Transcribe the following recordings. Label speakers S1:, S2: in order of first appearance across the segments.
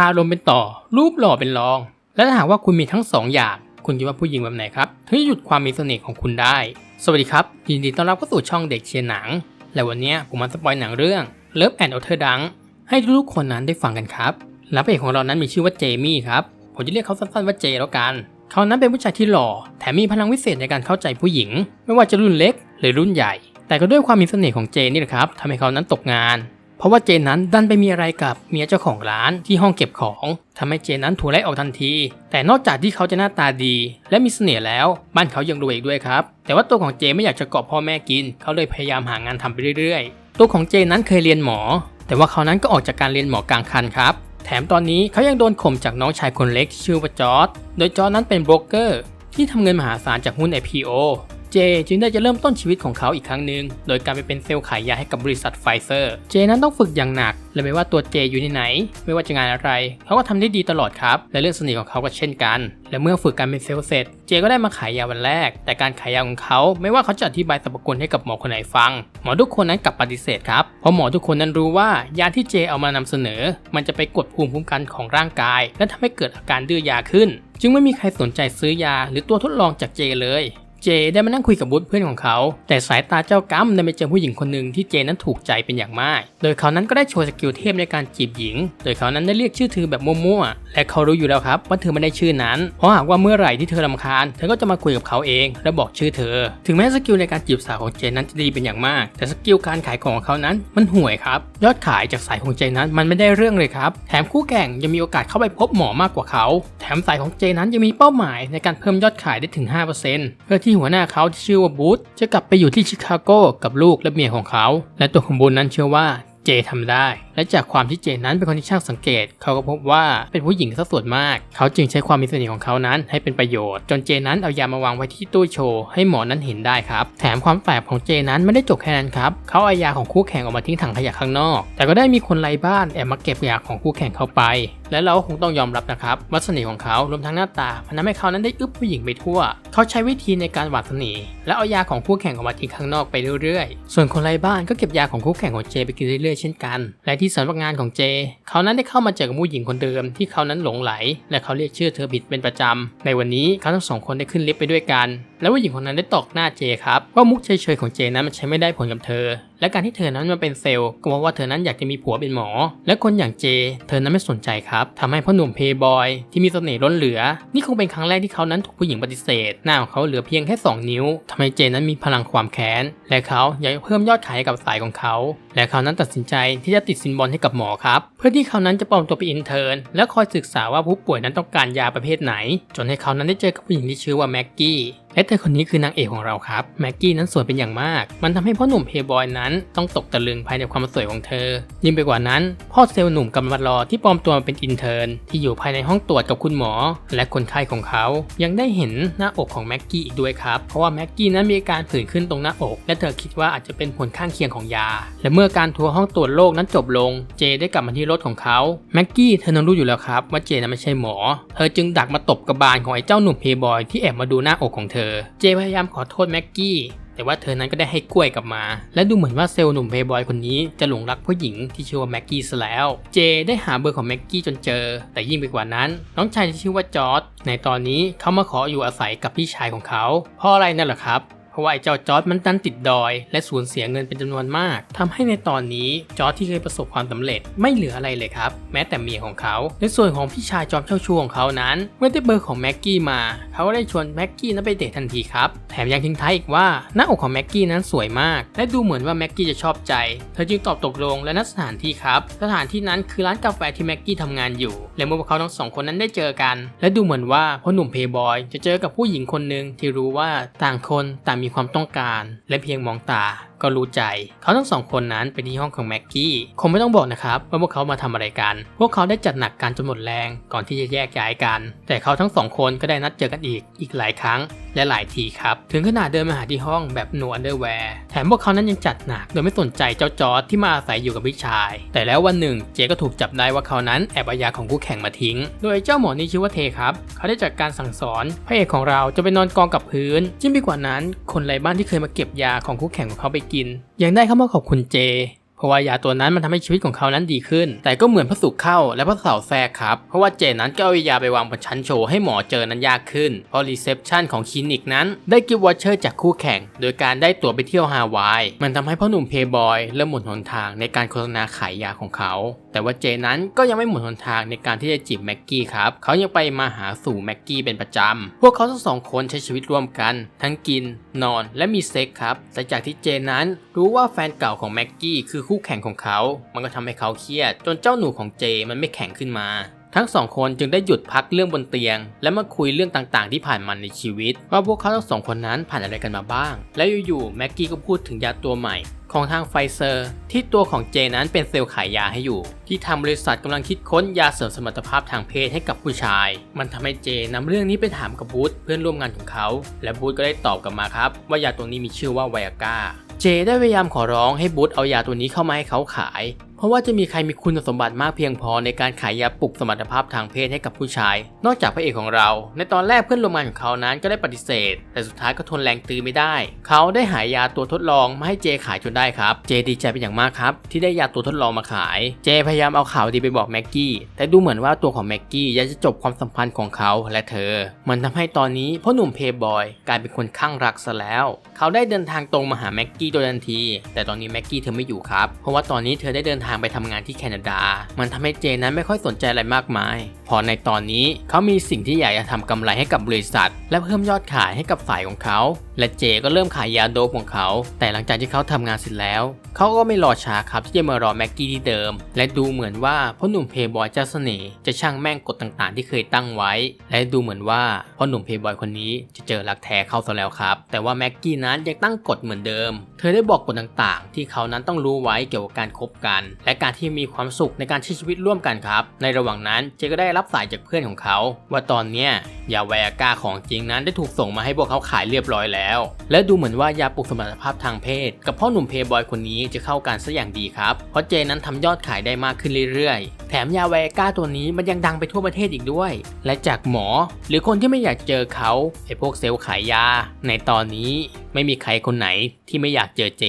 S1: คารมเป็นต่อ รูปหล่อเป็นรอง และถ้าหากว่าคุณมีทั้งสองอย่าง คุณคิดว่าผู้หญิงแบบไหนครับถึงจะหยุดความมีเสน่ห์ของคุณได้ สวัสดีครับ ยินดีต้อนรับเข้าสู่ช่องเด็กเชียร์หนัง และวันนี้ผมมาสปอยหนังเรื่อง Love and Utter Dunk ให้ทุกๆคนนั้นได้ฟังกันครับและพระเอกของเรานั้นมีชื่อว่าเจมี่ครับผมจะเรียกเขาสั้นๆว่าเจแล้วกัน เขานั้นเป็นผู้ชายที่หล่อ แถมมีพลังวิเศษในการเข้าใจผู้หญิง ไม่ว่าจะรุ่นเล็กหรือรุ่นใหญ่ แต่ก็ด้วยความมีเสน่ห์ของเจนี่แหละครับทำให้เขานั้นตกงาน เพราะว่าเจนนั้นดันไปมีอะไรกับเมียเจ้าของร้านที่ห้องเก็บของทำให้เจนนั้นถูกไล่ออกทันที แต่นอกจากที่เขาจะหน้าตาดี และมีเสน่ห์แล้วบ้านเขายังรวยอีกด้วยครับ แต่ว่าตัวของเจไม่อยากจะเกาะพ่อแม่กิน เขาเลยพยายามหางานทำไปเรื่อยๆ ตัวของเจนั้นเคยเรียนหมอ แต่ว่าเขานั้นก็ออกจากการเรียนหมอกลางคันครับแถมตอนนี้เขายังโดนข่มจากน้องชายคนเล็กชื่อว่าจอร์ดโดยจอร์ดนั้นเป็นโบรกเกอร์ที่ทำเงินมหาศาลจากหุ้น IPO เจจึงได้จะเริ่มต้นชีวิตของเขาอีกครั้งหนึ่งโดยการไปเป็นเซลล์ขายยาให้กับบริษัทไฟเซอร์ เจนั้นต้องฝึกอย่างหนัก และไม่ว่าตัวเจอยู่ที่ไหน ไม่ว่าจะงานอะไร เขาก็ทำได้ดีตลอดครับ และเรื่องสน่ห์ของเขาก็เช่นกัน และเมื่อฝึกการเป็นเซลล์เสร็จ เจก็ได้มาขายยาวันแรก แต่การขายยาของเขาไม่ว่าเขาจะอธิบายสรรพคุณให้กับหมอคนไหนฟัง หมอทุกคนนั้นกลับปฏิเสธครับ เพราะหมอทุกคนนั้นรู้ว่ายาที่เจเอามานำเสนอ มันจะไปกดภูมิคุ้มกันของร่างกาย และทำให้เกิดอาการดื้อยาขึ้น จึงไม่มีใครสนใจซื้อยาหรือตัวทดลองจากเจเลย เจได้มานั่งคุยกับบุ๊เพื่อนของเขา แต่สายตาเจ้ากัมได้ไปเจอผู้หญิงคนหนึ่งที่เจนั้นถูกใจเป็นอย่างมาก โดยเขานั้นก็ได้โชว์สกิลเทพในการจีบหญิง โดยเขานั้นได้เรียกชื่อเธอแบบมั่วๆ และเขารู้อยู่แล้วครับว่าเธอไม่ได้ชื่อนั้น เพราะหากว่าเมื่อไหร่ที่เธอรำคาญ เธอก็จะมาคุยกับเขาเอง และบอกชื่อเธอ ถึงแม้สกิลในการจีบสาวของเจนั้นจะดีเป็นอย่างมาก แต่สกิลการขายของของเขานั้นมันห่วยครับ ยอดขายจากสายของเจนั้นมันไม่ได้เรื่องเลยครับ แถมคู่แข่งยังมีโอกาสเข้าไปพบหมอมากกว่าเขา แถมสายของเจนั้นยังมีเป้าหมายในการเพิ่มยอดขายได้ถึง 5%เพื่อที่หัวหน้าเขาที่ชื่อว่าบูธจะกลับไปอยู่ที่ชิคาโกกับลูกและเมียของเขา และตัวของบูธนั้นเชื่อว่าเจทำได้ และจากความที่เจนั้นเป็นคนที่ช่างสังเกต เขาก็พบว่าเป็นผู้หญิงซะส่วนมาก เขาจึงใช้ความมีเสน่ห์ของเขานั้นให้เป็นประโยชน์ จนเจนั้นเอายามาวางไว้ที่ตู้โชว์ให้หมอนั้นเห็นได้ครับ แถมความแปลกของเจนั้นไม่ได้จบแค่นั้นครับ เขาเอายาของคู่แข่งออกมาทิ้งถังขยะข้างนอก แต่ก็ได้มีคนไร้บ้านแอบมาเก็บยาของคู่แข่งเข้าไป และเราคงต้องยอมรับนะครับว่าเสน่ห์ของเขารวมทั้งหน้าตามันทำให้เขานั้นได้อึบผู้หญิงไปทั่ว เขาใช้วิธีในการหวานเสน่ห์และเอายาของคู่แข่งออกมาทิ้งข้างนอกไปเรื่อยๆ ส่วนคนไร้บ้านก็เก็บยาของคู่แข่งของเจไปกินเรื่อยๆ เช่นกัน และที่ที่สำนักงานของเจ เขานั้นได้เข้ามาเจอกับผู้หญิงคนเดิมที่เขานั้นหลงไหล และเขาเรียกชื่อเธอผิดเป็นประจำ ในวันนี้เขาทั้งสองคนได้ขึ้นลิฟต์ไปด้วยกันและผู้หญิงคนนั้นได้ตอกหน้าเจครับว่ามุกเฉยๆของเจนั้นมันใช้ไม่ได้ผลกับเธอ และการที่เธอนั้นมาเป็นเซลล์ก็เพราะว่าเธอนั้นอยากจะมีผัวเป็นหมอ และคนอย่างเจ เธอนั้นไม่สนใจครับทำให้พ่อหนุ่มเพย์บอยที่มีเสน่ห์ล้นเหลือ นี่คงเป็นครั้งแรกที่เขานั้นถูกผู้หญิงปฏิเสธ หน้าของเขาเหลือเพียงแค่ 2 นิ้วทำให้เจนั้นมีพลังความแค้น และเขาอยากเพิ่มยอดขายให้กับสายของเขา และเขานั้นตัดสินใจที่จะติดสินบอลให้กับหมอครับ เพื่อที่เขานั้นจะปลอมตัวเป็นอินเทอร์นและคอยศึกษาว่าผู้ป่วยนั้นต้องการยาประเภทไหน จนให้เขานั้นได้เจอกับผู้หญิงที่ชื่อว่าแม็กกี้ และเธอคนนี้คือนางเอกของเราครับ แม็กกี้นั้นสวยเป็นอย่างมาก มันทำให้พ่อหนุ่มเพย์บอยนั้นต้องตกตะลึงภายในความสวยของเธอ ยิ่งไปกว่านั้น พ่อเซลล์หนุ่มกำลังรอที่ปลอมตัวมาเป็นอินเทอร์นที่อยู่ภายในห้องตรวจกับคุณหมอ และคนไข้ของเขา ยังได้เห็นหน้าอกของแม็กกี้อีกด้วยครับ เพราะว่าแม็กกี้นั้นมีอาการผื่นขึ้นตรงหน้าอก และเธอคิดว่าอาจจะเป็นผลข้างเคียงของยา และเมื่อการทัวร์ห้องตรวจโรคนั้นจบลง เจได้กลับมาที่รถของเขาแม็กกี้เธอนั้นรู้อยู่แล้วครับว่าเจนั้นไม่ใช่หมอ เธอจึงดักมาตบกระบาลของไอ้เจ้าหนุ่มเพย์บอยที่แอบมาดูหน้าอกของเธอเจพยายามขอโทษแม็กกี้แต่ว่าเธอนั้นก็ได้ให้กล้วยกลับมา และดูเหมือนว่าเซลล์หนุ่มเพย์บอยคนนี้จะหลงรักผู้หญิงที่ชื่อว่าแม็กกี้ซะแล้ว เจได้หาเบอร์ของแม็กกี้จนเจอ แต่ยิ่งไปกว่านั้น น้องชายที่ชื่อว่าจอร์ดในตอนนี้เขามาขออยู่อาศัยกับพี่ชายของเขา เพราะอะไรนั่นแหละครับ ราะว่าไอ้เจ้าจอร์ดมันดันติดดอย และสูญเสียเงินเป็นจำนวนมากทำให้ในตอนนี้จอร์ดที่เคยประสบความสำเร็จไม่เหลืออะไรเลยครับ แม้แต่เมียของเขา ในส่วนของพี่ชายจอมเจ้าชู้ของเขานั้น เมื่อได้เบอร์ของแม็กกี้มา เขาก็ได้ชวนแม็กกี้นั้นไปเดททันทีครับแถมยังทิ้งท้ายอีกว่าหน้าอกของแม็กกี้นั้นสวยมาก และดูเหมือนว่าแม็กกี้จะชอบใจ เธอจึงตอบตกลงและนัดสถานที่ครับ สถานที่นั้นคือร้านกาแฟที่แม็กกี้ทำงานอยู่ และเมื่อพวกเขาทั้งสองคนนั้นได้เจอกัน และดูเหมือนว่าพ่อหนุ่มเพย์บอยจะเจอกับผู้หญิงคนหนึ่งที่รู้ว่าต่างคนต่างมีมีความต้องการ และเพียงมองตาก็รู้ใจ เขาทั้งสองคนนั้นไปที่ห้องของแม็กกี้คงไม่ต้องบอกนะครับว่าพวกเขามาทำอะไรกัน พวกเขาได้จัดหนักการจนหมดแรงก่อนที่จะแยกย้ายกัน แต่เขาทั้งสองคนก็ได้นัดเจอกันอีกอีกหลายครั้งและหลายทีครับ ถึงขนาดเดินมาหาที่ห้องแบบหนูอันเดอร์แวร์แถมพวกเขานั้นยังจัดหนักโดยไม่สนใจเจ้าจอร์ดที่มาอาศัยอยู่กับพี่ชาย แต่แล้ววันหนึ่งเจก็ถูกจับได้ว่าเขานั้นแอบเอายาของคู่แข่งมาทิ้ง โดยเจ้าหมอนี่ชื่อว่าเทครับ เขาได้จัดการสั่งสอนพระเอกของเราจะไปนอนกองกับพื้นจิ้มไปกว่านั้น คนไร้บ้านที่เคยมาเก็บยาของคู่แข่งของเขาไปกิน ยังได้เข้ามาขอบคุณเจ เพราะว่ายาตัวนั้นมันทำให้ชีวิตของเขานั้นดีขึ้น แต่ก็เหมือนพระสุขเข้าและพระเสาแทรกครับ เพราะว่าเจนนั้นก็เอายาไปวางบนชั้นโชว์ให้หมอเจอนั้นยากขึ้น เพราะรีเซพชันของคลินิกนั้นได้กิฟต์วอเชอร์จากคู่แข่ง โดยการได้ตั๋วไปเที่ยวฮาวาย มันทำให้พ่อหนุ่มเพย์บอยเริ่มหมดหนทางในการโฆษณาขายยาของเขา แต่ว่าเจนั้นก็ยังไม่หมดหนทางในการที่จะจีบแม็กกี้ครับ เขายังไปมาหาสู่แม็กกี้เป็นประจำ พวกเขาทั้งสองคนใช้ชีวิตร่วมกัน ทั้งกิน นอน และมีเซ็กครับ แต่จากที่เจนั้นรู้ว่าแฟนเก่าของแม็กกี้คือคู่แข่งของเขา มันก็ทำให้เขาเครียด จนเจ้าหนูของเจมันไม่แข็งขึ้นมา ทั้งสองคนจึงได้หยุดพักเรื่องบนเตียง และมาคุยเรื่องต่างๆ ที่ผ่านมาในชีวิต ว่าพวกเขาทั้งสองคนนั้นผ่านอะไรกันมาบ้าง และอยู่ๆแม็กกี้ก็พูดถึงยาตัวใหม่ ของทางไฟเซอร์ ที่ตัวของเจนั้นเป็นเซลล์ขายยาให้อยู่ ที่ทางบริษัทกำลังคิดค้นยาเสริมสมรรถภาพทางเพศให้กับผู้ชาย มันทำให้เจนำเรื่องนี้ไปถามกับบูธเพื่อนร่วมงานของเขา และบูธก็ได้ตอบกลับมาครับ ว่ายาตัวนี้มีชื่อว่าไวอาก้าเจได้พยายามขอร้องให้บูธเอายาตัวนี้เข้ามาให้เขาขายเพราะว่าจะมีใครมีคุณสมบัติมากเพียงพอในการขายยาปลุกสมรรถภาพทางเพศให้กับผู้ชาย นอกจากพระเอกของเรา ในตอนแรกเพื่อนร่วมงานของเขานั้นก็ได้ปฏิเสธ แต่สุดท้ายก็ทนแรงตื้อไม่ได้ เขาได้หายาตัวทดลองมาให้เจขายจนได้ครับ เจดีใจเป็นอย่างมากครับ ที่ได้ยาตัวทดลองมาขาย เจพยายามเอาข่าวดีไปบอกแม็กกี้ แต่ดูเหมือนว่าตัวของแม็กกี้อยากจะจบความสัมพันธ์ของเขาและเธอ มันทำให้ตอนนี้พ่อหนุ่มเพย์บอยกลายเป็นคนข้างรักซะแล้ว เขาได้เดินทางตรงมาหาแม็กกี้โดยทันที แต่ตอนนี้แม็กกี้เธอไม่อยู่ครับ เพราะว่าตอนนี้เธอได้เดินทางไปทำงานที่แคนาดา มันทำให้เจนั้นไม่ค่อยสนใจอะไรมากมาย พอในตอนนี้เขามีสิ่งที่อยากจะทำกำไรให้กับบริษัท และเพิ่มยอดขายให้กับฝ่ายของเขา และเจก็เริ่มขายยาโดปของเขา แต่หลังจากที่เขาทำงานเสร็จแล้ว เขาก็ไม่รอช้าครับที่จะมารอแม็กกี้ที่เดิม และดูเหมือนว่าพ่อหนุ่มเพย์บอยเจ้าเสน่ห์จะช่างแม่งกฎต่างๆ ที่เคยตั้งไว้ และดูเหมือนว่าพ่อหนุ่มเพย์บอยคนนี้จะเจอรักแท้เข้าซะแล้วครับ แต่ว่าแม็กกี้นั้นยังตั้งกฎเหมือนเดิม เธอได้บอกกฎต่างๆ ที่เขานั้นต้องรู้ไว้เกี่ยวกับการคบกัน และการที่มีความสุขในการใช้ชีวิตร่วมกันครับ ในระหว่างนั้นเจก็ได้รับสายจากเพื่อนของเขา ว่าตอนเนี้ย ยาไวอาก้าของจริงนั้นได้ถูกส่งมาให้พวกเขาขายเรียบร้อยแล้ว และดูเหมือนว่ายาปลุกสมรรถภาพทางเพศ กับพ่อหนุ่มเพย์บอยคนนี้จะเข้ากันซะอย่างดีครับ เพราะเจนั้นทำยอดขายได้มากขึ้นเรื่อยๆ แถมยาไวอาก้าตัวนี้มันยังดังไปทั่วประเทศอีกด้วย และจากหมอ หรือคนที่ไม่อยากเจอเขาไอ้พวกเซลล์ขายยา ในตอนนี้ไม่มีใครคนไหนที่ไม่อยากเจอเจ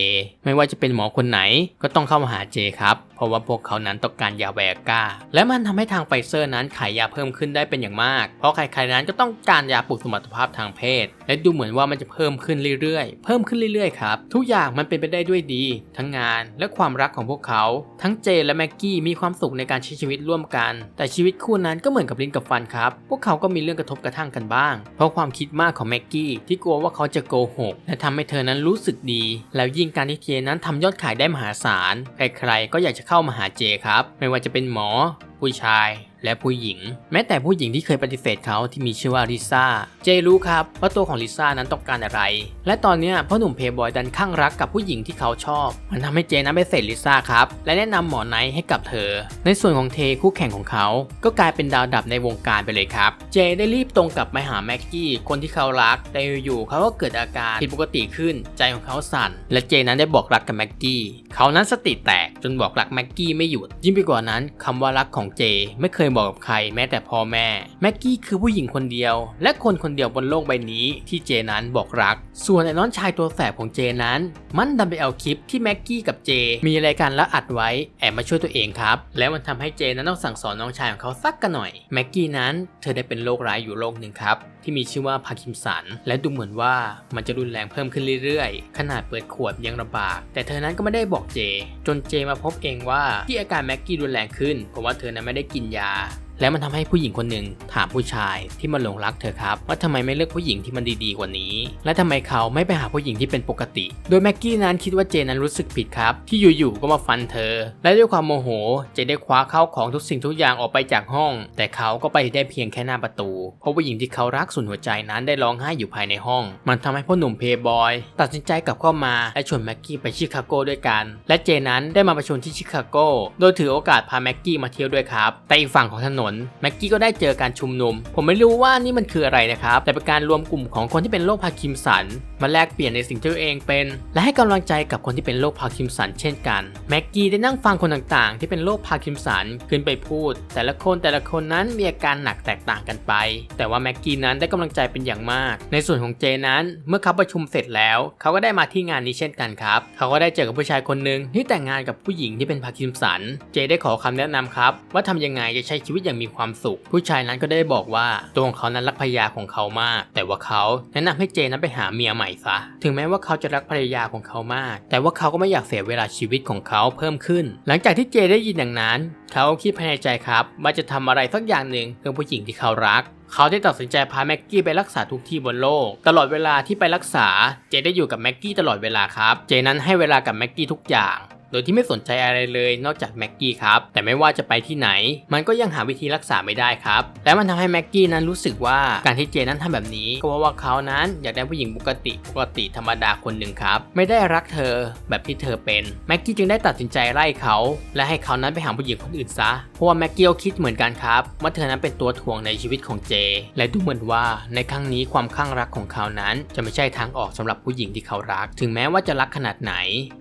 S1: ไม่ว่าจะเป็นหมอคนไหนก็ต้องเข้ามาหาเจครับ เพราะว่าพวกเขานั้นต้องการยาไวก้า และมันทำให้ทางไฟเซอร์นั้นขายยาเพิ่มขึ้นได้เป็นอย่างมาก เพราะใครๆนั้นก็ต้องการยาปลุกสมรรถภาพทางเพศ และดูเหมือนว่ามันจะเพิ่มขึ้นเรื่อยๆ เพิ่มขึ้นเรื่อยๆครับทุกอย่างมันเป็นไปได้ด้วยดี ทั้งงานและความรักของพวกเขา ทั้งเจและแม็กกี้มีความสุขในการใช้ชีวิตร่วมกัน แต่ชีวิตคู่นั้นก็เหมือนกับลิ้นกับฟันครับ พวกเขาก็มีเรื่องกระทบกระทั่งกันบ้าง เพราะความคิดมากของแม็กกี้ที่กลัวว่าเขาจะโกหกและทำให้เธอนั้นรู้สึกดี แล้วยิ่งการที่เจนั้นทำยอดขายได้มหาศาลใครๆก็อยากจะเข้ามาหาเจครับ ไม่ว่าจะเป็นหมอ ผู้ชาย และผู้หญิง แม้แต่ผู้หญิงที่เคยปฏิเสธเขาที่มีชื่อว่าลิซ่า เจรู้ครับว่าตัวของลิซ่านั้นต้องการอะไร และตอนนี้พ่อหนุ่มเพย์บอยดันข้างรักกับผู้หญิงที่เขาชอบ มันทำให้เจนั้นไปเสร็จลิซ่าครับ และแนะนำหมอไนท์ให้กับเธอ ในส่วนของเทคู่แข่งของเขา ก็กลายเป็นดาวดับในวงการไปเลยครับ เจได้รีบตรงกลับไปหาแม็กกี้คนที่เขารัก แต่อยู่ๆเขาก็เกิดอาการผิดปกติขึ้น ใจของเขาสั่น และเจนั้นได้บอกรักกับแม็กกี้ เขานั้นสติแตกจนบอกรักแม็กกี้ไม่หยุด ยิ่งไปกว่านั้นคำว่ารักของเจไม่เคยบอกกับใครแม้แต่พ่อแม่ แม็กกี้คือผู้หญิงคนเดียว และคนคนเดียวบนโลกใบนี้ที่เจนั้นบอกรัก ส่วนไอ้น้องชายตัวแสบของเจนั้น มันดันไปเอาคลิปที่แม็กกี้กับเจ มีอะไรกันแล้วอัดไว้แอบมาช่วยตัวเองครับ แล้วมันทำให้เจนั้นต้องสั่งสอนน้องชายของเขาสักกันหน่อย แม็กกี้นั้นเธอได้เป็นโรคร้ายอยู่โรคหนึ่งครับที่มีชื่อว่าพาร์กินสัน และดูเหมือนว่ามันจะรุนแรงเพิ่มขึ้นเรื่อยๆ ขนาดเปิดขวดยังระบากแต่เธอนั้นก็ไม่ได้บอกเจ จนเจมาพบเองว่าที่อาการแม็กกี้รุนแรงขึ้นเพราะว่าเธอนั้นไม่ได้กินยา แล้วมันทำให้ผู้หญิงคนหนึ่งถามผู้ชายที่มาหลงรักเธอครับ ว่าทำไมไม่เลือกผู้หญิงที่มันดีๆกว่านี้ และทำไมเขาไม่ไปหาผู้หญิงที่เป็นปกติ โดยแม็กกี้นั้นคิดว่าเจนั้นรู้สึกผิดครับ ที่อยู่ๆก็มาฟันเธอ และด้วยความโมโหเจได้คว้าเข้าของทุกสิ่งทุกอย่างออกไปจากห้อง แต่เขาก็ไปได้เพียงแค่หน้าประตู เพราะผู้หญิงที่เขารักสุดหัวใจนั้นได้ร้องไห้อยู่ภายในห้อง มันทำให้พ่อหนุ่มเพย์บอยตัดสินใจกลับเข้ามาและชวนแม็กกี้ไปชิคาโกด้วยกัน และเจนั้นได้มาประชุมที่ชิคาโกโดยถือโอกาสพาแม็กกี้มาเที่ยวด้วยครับแต่อีกฝั่งของถนนน แม็กกี้ก็ได้เจอการชุมนุม ผมไม่รู้ว่านี่มันคืออะไรนะครับ แต่เป็นการรวมกลุ่มของคนที่เป็นโรคพาร์กินสัน มาแลกเปลี่ยนในสิ่งที่ตัวเองเป็น และให้กำลังใจกับคนที่เป็นโรคพาร์กินสันเช่นกัน แม็กกี้ได้นั่งฟังคนต่างๆ ที่เป็นโรคพาร์กินสันขึ้นไปพูด แต่ละคนแต่ละคนนั้นมีอาการหนักแตกต่างกันไป แต่ว่าแม็กกี้นั้นได้กำลังใจเป็นอย่างมาก ในส่วนของเจนั้น เมื่อเขาประชุมเสร็จแล้ว เขาก็ได้มาที่งานนี้เช่นกันครับ เขาก็ได้เจอกับผู้ชายคนหนึ่งที่แต่งงานกับผู้หญิงที่เป็นพาร์กินสัน เจได้ขอคำแนะนำครับว่าทำยังไงจะใช้ชีวิตอย่างมีความสุข ผู้ชายนั้นก็ได้บอกว่าตัวของเขานั้นรักภรรยาของเขามาก แต่ว่าเขาแนะนำให้เจนั้นไปหาเมียใหม่ซะ ถึงแม้ว่าเขาจะรักภรรยาของเขามาก แต่ว่าเขาก็ไม่อยากเสียเวลาชีวิตของเขาเพิ่มขึ้น หลังจากที่เจได้ยินอย่างนั้น เขาคิดภายในใจครับว่าจะทำอะไรสักอย่างหนึ่งเพื่อผู้หญิงที่เขารักเขาได้ตัดสินใจพาแม็กกี้ไปรักษาทุกที่บนโลก ตลอดเวลาที่ไปรักษา เจได้อยู่กับแม็กกี้ตลอดเวลาครับ เจนั้นให้เวลากับแม็กกี้ทุกอย่าง โดยที่ไม่สนใจอะไรเลยนอกจากแม็กกี้ครับแต่ไม่ว่าจะไปที่ไหน มันก็ยังหาวิธีรักษาไม่ได้ครับ และมันทำให้แม็กกี้นั้นรู้สึกว่าการที่เจนั้นทำแบบนี้ก็เพราะว่าเขานั้นอยากได้ผู้หญิงปกติปกติธรรมดาคนหนึ่งครับไม่ได้รักเธอแบบที่เธอเป็นแม็กกี้จึงได้ตัดสินใจไล่เขา และให้เขานั้นไปหาผู้หญิงคนอื่นซะเพราะว่าแม็กกี้ก็คิดเหมือนกันครับว่าเธอนั้นเป็นตัวถ่วงในชีวิตของเจ และดูเหมือนว่าในครั้งนี้ความข้างรักของเขานั้นจะไม่ใช่ทางออกสำหรับผู้หญิงที่เขารัก ถึงแม้ว่าจะรักขนาดไหน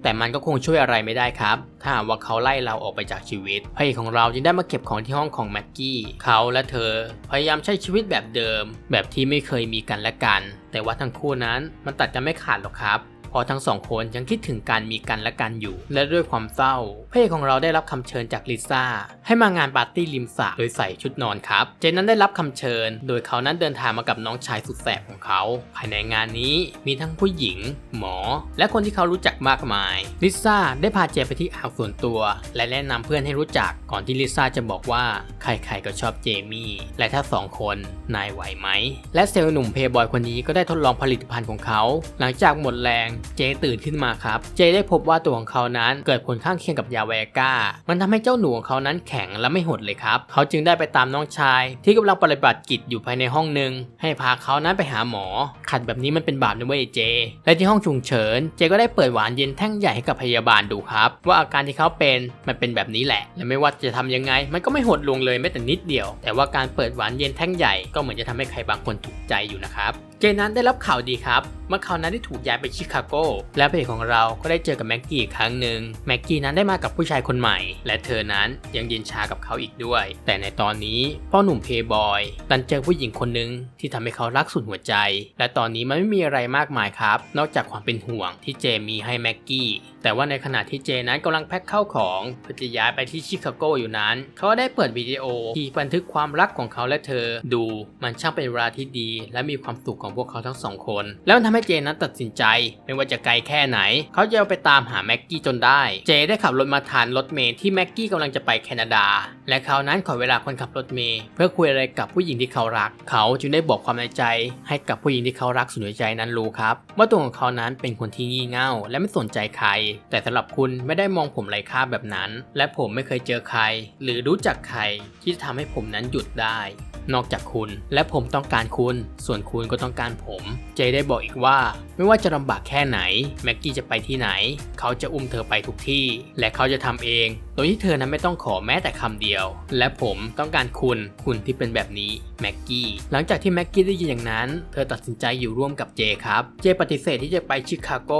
S1: แต่มันก็คงช่วยอะไรไม่ได้ครับ ถ้าหากว่าเขาไล่เราออกไปจากชีวิตพระเอกของเราจึงได้มาเก็บของที่ห้องของแม็กกี้เขาและเธอพยายามใช้ชีวิตแบบเดิม แบบที่ไม่เคยมีกันและกัน แต่ว่าทั้งคู่นั้นมันตัดกันไม่ขาดหรอกครับ ราะทั้งสองคนยังคิดถึงการมีกันและกันอยู่ และด้วยความเศร้า พระเอกของเราได้รับคำเชิญจากลิซ่าให้มางานปาร์ตี้ริมสระโดยใส่ชุดนอนครับ เจนนั้นได้รับคำเชิญ โดยเขานั้นเดินทางมากับน้องชายสุดแสบของเขา ภายในงานนี้มีทั้งผู้หญิง หมอ และคนที่เขารู้จักมากมาย ลิซ่าได้พาเจไปที่อ่าวส่วนตัว และแนะนำเพื่อนให้รู้จักก่อนที่ลิซ่าจะบอกว่าใครๆก็ชอบเจมี่และถ้าสองคนนายไหวไหม และเซลล์หนุ่มเพย์บอยคนนี้ก็ได้ทดลองผลิตภัณฑ์ของเขา หลังจากหมดแรงเจตื่นขึ้นมาครับ เจได้พบว่าตัวของเขานั้นเกิดผลข้างเคียงกับยาไวก้า มันทำให้เจ้าหนูของเขานั้นแข็งและไม่หดเลยครับ เขาจึงได้ไปตามน้องชาย ที่กำลังปฏิบัติกิจอยู่ภายในห้องหนึ่งให้พาเขานั้นไปหาหมอ ขัดแบบนี้มันเป็นบาปนะเว้ยเจ และที่ห้องฉุกเฉิน เจก็ได้เปิดหวานเย็นแท่งใหญ่ให้กับพยาบาลดูครับ ว่าอาการที่เขาเป็นมันเป็นแบบนี้แหละ และไม่ว่าจะทำยังไง มันก็ไม่หดลงเลยแม้แต่นิดเดียว แต่ว่าการเปิดหวานเย็นแท่งใหญ่ก็เหมือนจะทำให้ใครบางคนถูกใจอยู่นะครับเจนั้นได้รับข่าวดีครับเมื่อเขานั้นได้ถูกย้ายไปชิคาโก และพระเอกของเราก็ได้เจอกับแม็กกี้อีกครั้งหนึ่งแม็กกี้นั้นได้มากับผู้ชายคนใหม่ และเธอนั้นยังเย็นชากับเขาอีกด้วย แต่ในตอนนี้พ่อหนุ่มเพย์บอยดันเจอผู้หญิงคนหนึ่งที่ทำให้เขารักสุดหัวใจ และตอนนี้มันไม่มีอะไรมากมายครับ นอกจากความเป็นห่วงที่เจมีให้แม็กกี้ แต่ว่าในขณะที่เจนั้นกำลังแพ็คเข้าของเพื่อจะย้ายไปที่ชิคาโกอยู่นั้น เขาได้เปิดวิดีโอที่บันทึกความรักของเขาและเธอ ดูมันช่างเป็นเวลาที่ดี และมีความสุขของพวกเขาทั้งสองคน แล้วมันทำให้เจนั้นตัดสินใจ ไม่ว่าจะไกลแค่ไหน เขาจะไปตามหาแม็กกี้จนได้ เจได้ขับรถมาทานรถเมล์ที่แม็กกี้กำลังจะไปแคนาดา และเขานั้นขอเวลาคนขับรถเมล์เพื่อคุยอะไรกับผู้หญิงที่เขารัก เขาจึงได้บอกความในใจ ให้กับผู้หญิงที่เขารักสุดหัวใจนั้นรู้ครับว่าตัวของเขานั้นเป็นคนที่งี่เง่าและไม่สนใจใครแต่สำหรับคุณไม่ได้มองผมไร้ค่าแบบนั้น และผมไม่เคยเจอใคร หรือรู้จักใครที่จะทำให้ผมนั้นหยุดได้ นอกจากคุณและผมต้องการคุณ ส่วนคุณก็ต้องการผม เจได้บอกอีกว่า ไม่ว่าจะลำบากแค่ไหนแม็กกี้จะไปที่ไหน เขาจะอุ้มเธอไปทุกที่ และเขาจะทำเองโดยที่เธอนั้นไม่ต้องขอแม้แต่คำเดียว และผมต้องการคุณคุณที่เป็นแบบนี้แม็กกี้หลังจากที่แม็กกี้ได้ยินอย่างนั้น เธอตัดสินใจอยู่ร่วมกับเจครับ เจปฏิเสธที่จะไปชิคาโก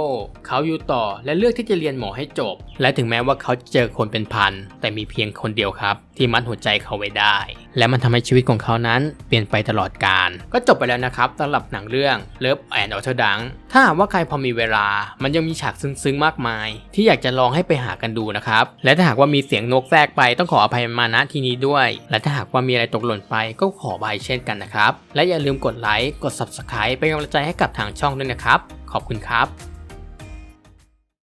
S1: เขาอยู่ต่อและเลือกที่จะเรียนหมอให้จบ และถึงแม้ว่าเขาจะเจอคนเป็นพัน แต่มีเพียงคนเดียวครับ ที่มัดหัวใจเขาไว้ได้ และมันทำให้ชีวิตของเขานั้นเปลี่ยนไปตลอดกาลก็จบไปแล้วนะครับสำหรับหนังเรื่อง Love and Auto d u n ถ้าหากว่าใครพอมีเวลา มันยังมีฉากซึ้งๆมากมาย ที่อยากจะลองให้ไปหากันดูนะครับและถ้าหากว่ามีเสียงนกแทรกไปต้องขออภัยมาณที่นี้ด้วย และถ้าหากว่ามีอะไรตกหล่นไปก็ขออภัยเช่นกันนะครับและอย่าลืมกดไลค์กด Subscribe เป็นกำลังใจให้กับทางช่องด้วยนะครับ ขอบคุณครับ